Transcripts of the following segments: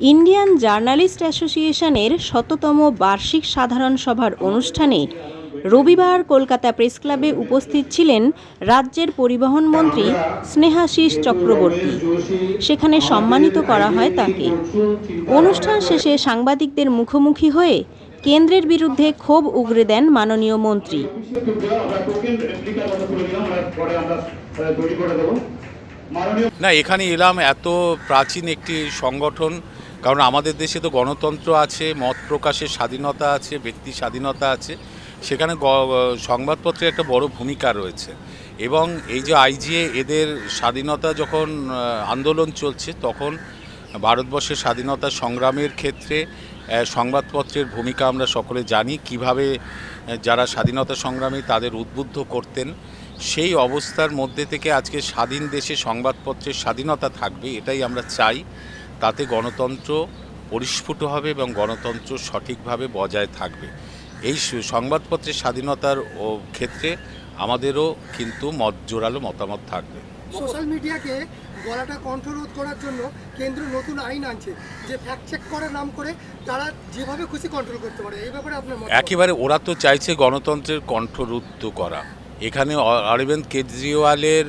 Indian journalist অ্যাসোসিয়েশনের শততম বার্ষিক সাধারণ সভার অনুষ্ঠানে রবিবার কলকাতা প্রেস ক্লাবে উপস্থিত ছিলেন রাজ্যের পরিবহন মন্ত্রী স্নেহাশিস চক্রবর্তী। সেখানে সম্মানিত করা হয় তাকে। অনুষ্ঠান শেষে সাংবাদিকদের মুখোমুখি হয়ে কেন্দ্রের বিরুদ্ধে ক্ষোভ উগরে দেন মাননীয় মন্ত্রী। না, এখানে এলাম এত প্রাচীন একটি সংগঠন কারণ আমাদের দেশে তো গণতন্ত্র আছে, মত প্রকাশের স্বাধীনতা আছে, ব্যক্তি স্বাধীনতা আছে। সেখানে সংবাদপত্রের একটা বড় ভূমিকা রয়েছে। এবং এই যে আইজিএ এদের স্বাধীনতা যখন আন্দোলন চলছে, তখন ভারতবর্ষের স্বাধীনতা সংগ্রামের ক্ষেত্রে সংবাদপত্রের ভূমিকা আমরা সকলে জানি। কীভাবে যারা স্বাধীনতা সংগ্রামী তাদের উদ্বুদ্ধ করতেন, সেই অবস্থার মধ্যে থেকে আজকে স্বাধীন দেশে সংবাদপত্রের স্বাধীনতা থাকবে, এটাই আমরা চাই। তাতে গণতন্ত্র পরিস্ফুট হবে এবং গণতন্ত্র সঠিকভাবে বজায় থাকবে। এই সংবাদপত্রের স্বাধীনতার ও ক্ষেত্রে আমাদেরও কিন্তু মত জোরালো মতামত থাকবে। সোশ্যাল মিডিয়াকে গলাটা কণ্ঠরোধ করার জন্য কেন্দ্র নতুন আইন আনছে যে ফ্যাক্ট চেক করার নাম করে তারা যেভাবে খুশি কন্ট্রোল করতে পারে এই ব্যাপারে আপনার একেবারে ওরা তো চাইছে গণতন্ত্রের কণ্ঠরুদ্ধ করা। এখানে অরবিন্দ কেজরিওয়ালের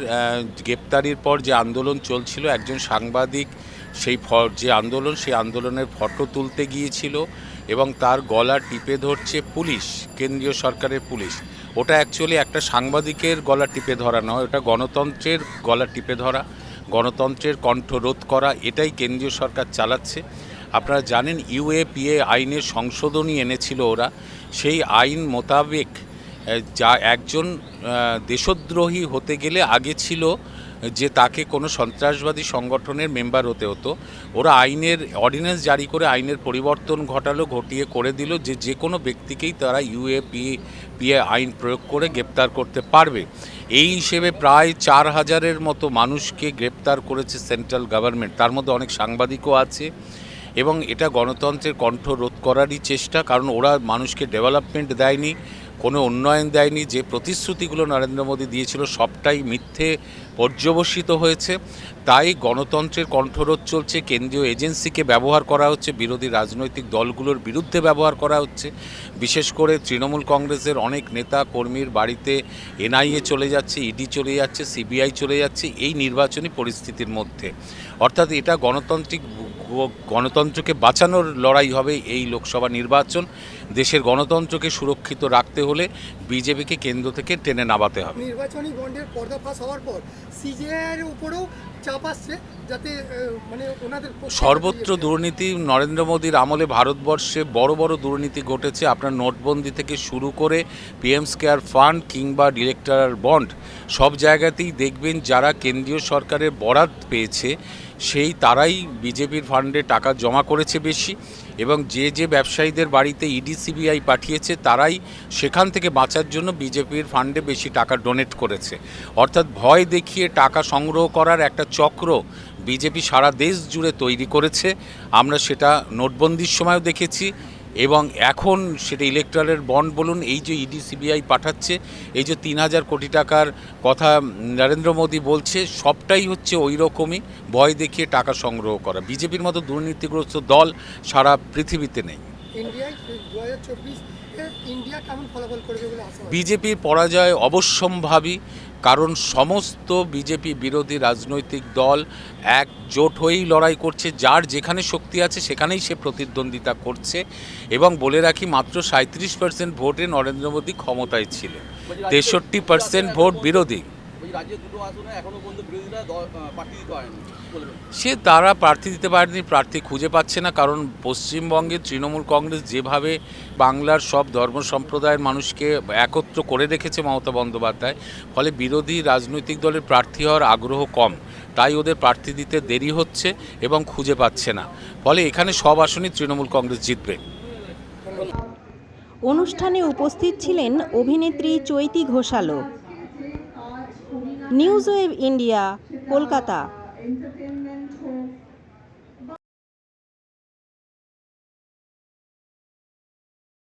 গ্রেপ্তারির পর যে আন্দোলন চলছিল একজন সাংবাদিক সেই ফ- যে আন্দোলন, সেই আন্দোলনের ফটো তুলতে গিয়েছিল এবং তার গলা টিপে ধরছে পুলিশ, কেন্দ্রীয় সরকারের পুলিশ। ওটা অ্যাকচুয়ালি একটা সাংবাদিকের গলা টিপে ধরা নয়, ওটা গণতন্ত্রের গলা টিপে ধরা, গণতন্ত্রের কণ্ঠ রোধ করা, এটাই কেন্দ্রীয় সরকার চালাচ্ছে। আপনারা জানেন, ইউএপিএ আইনের সংশোধনী এনেছিল ওরা। সেই আইন মোতাবেক যা একজন দেশদ্রোহী হতে গেলে আগে ছিল যে তাকে কোনো সন্ত্রাসবাদী সংগঠনের মেম্বার হতে হতো। ওরা আইনের, অর্ডিন্যান্স জারি করে আইনের পরিবর্তন ঘটালো, ঘটিয়ে করে দিল যে যে কোনো ব্যক্তিকেই তারা ইউএপিএ পিএ আইন প্রয়োগ করে গ্রেপ্তার করতে পারবে। এই হিসেবে প্রায় চার হাজারের মতো মানুষকে গ্রেপ্তার করেছে সেন্ট্রাল গভর্নমেন্ট। তার মধ্যে অনেক সাংবাদিকও আছে এবং এটা গণতন্ত্রের কণ্ঠ রোধ করারই চেষ্টা, কারণ ওরা মানুষকে ডেভেলপমেন্ট দেয়নি। কোনো উন্নয়ন দেয়নি, যে প্রতিশ্রুতিগুলো নরেন্দ্র মোদী দিয়েছিল সবটাই মিথ্যে, পর্যবসিত হয়েছে। তাই গণতন্ত্রের কণ্ঠরোধ চলছে, কেন্দ্রীয় এজেন্সিকে ব্যবহার করা হচ্ছে, বিরোধী রাজনৈতিক দলগুলোর বিরুদ্ধে ব্যবহার করা হচ্ছে। বিশেষ করে তৃণমূল কংগ্রেসের অনেক নেতা কর্মীর বাড়িতে এনআইএ চলে যাচ্ছে, ইডি চলে যাচ্ছে, সিবিআই চলে যাচ্ছে এই নির্বাচনী পরিস্থিতির মধ্যে। অর্থাৎ এটা গণতান্ত্রিক গণতন্ত্রকে বাঁচানোর লড়াই হবে এই লোকসভা নির্বাচন। দেশের গণতন্ত্রকে সুরক্ষিত রাখতে হলে বিজেপিকে কেন্দ্র থেকে টেনে নামাতে হবে। নির্বাচনী বন্ডের পর্দাফাশ হওয়ার পর সিজেআইয়ের উপরেও চাপ আসছে যাতে মানে ওনাদের সর্বত্র দুর্নীতি নরেন্দ্র মোদীর আমলে ভারতবর্ষে বড় বড় দুর্নীতি ঘটেছে। আপনার নোটবন্দি থেকে শুরু করে পিএমস কেয়ার ফান্ড কিংবা ডিরেক্টর বন্ড সব জায়গাতেই দেখবেন যারা কেন্দ্রীয় সরকারের বরাদ পেয়েছে সেই তারাই বিজেপির ফান্ডে টাকা জমা করেছে বেশি এবং যে যে ব্যবসায়ীদের বাড়িতে ইডিসিবিআই পাঠিয়েছে, তারাই সেখান থেকে বাঁচার জন্য বিজেপির ফান্ডে বেশি টাকা ডোনেট করেছে। অর্থাৎ ভয় দেখিয়ে টাকা সংগ্রহ করার একটা চক্র বিজেপি সারা দেশ জুড়ে তৈরি করেছে। আমরা সেটা নোটবন্দির সময়ও দেখেছি। এবং এখন সেটা ইলেকট্রালের বন্ড বলুন এই যে ইডি সিবিআই পাঠাচ্ছে এই যে তিন হাজার কোটি টাকার কথা নরেন্দ্র মোদী বলছে সবটাই হচ্ছে ওই রকমই ভয় দেখিয়ে টাকা সংগ্রহ করা বিজেপির মতো দুর্নীতিগ্রস্ত দল সারা পৃথিবীতে নেই? বিজেপির পরাজয় অবশ্যম্ভাবী কারণ সমস্ত বিজেপি বিরোধী রাজনৈতিক দল একজোট হয়েই লড়াই করছে, যার যেখানে শক্তি আছে সেখানেই সে প্রতিদ্বন্দ্বিতা করছে এবং বলে রাখি মাত্র সাঁত্রিশ পার্সেন্ট ভোটে নরেন্দ্র মোদী ক্ষমতায় ছিলেন। তেষট্টি পার্সেন্ট ভোট বিরোধী। সে তারা প্রার্থী দিতে পারেনি প্রার্থী খুঁজে পাচ্ছে না কারণ পশ্চিমবঙ্গে তৃণমূল কংগ্রেস যেভাবে বাংলার সব ধর্ম সম্প্রদায়ের মানুষকে একত্র করে রেখেছে মমতা বন্দ্যোপাধ্যায় ফলে বিরোধী রাজনৈতিক দলের প্রার্থী হওয়ার আগ্রহ কম তাই ওদের প্রার্থী দিতে দেরি হচ্ছে এবং খুঁজে পাচ্ছে না। ফলে এখানে সব আসনই তৃণমূল কংগ্রেস জিতবে। অনুষ্ঠানে উপস্থিত ছিলেন অভিনেত্রী Chaiti ঘোষালও। News web India Kolkata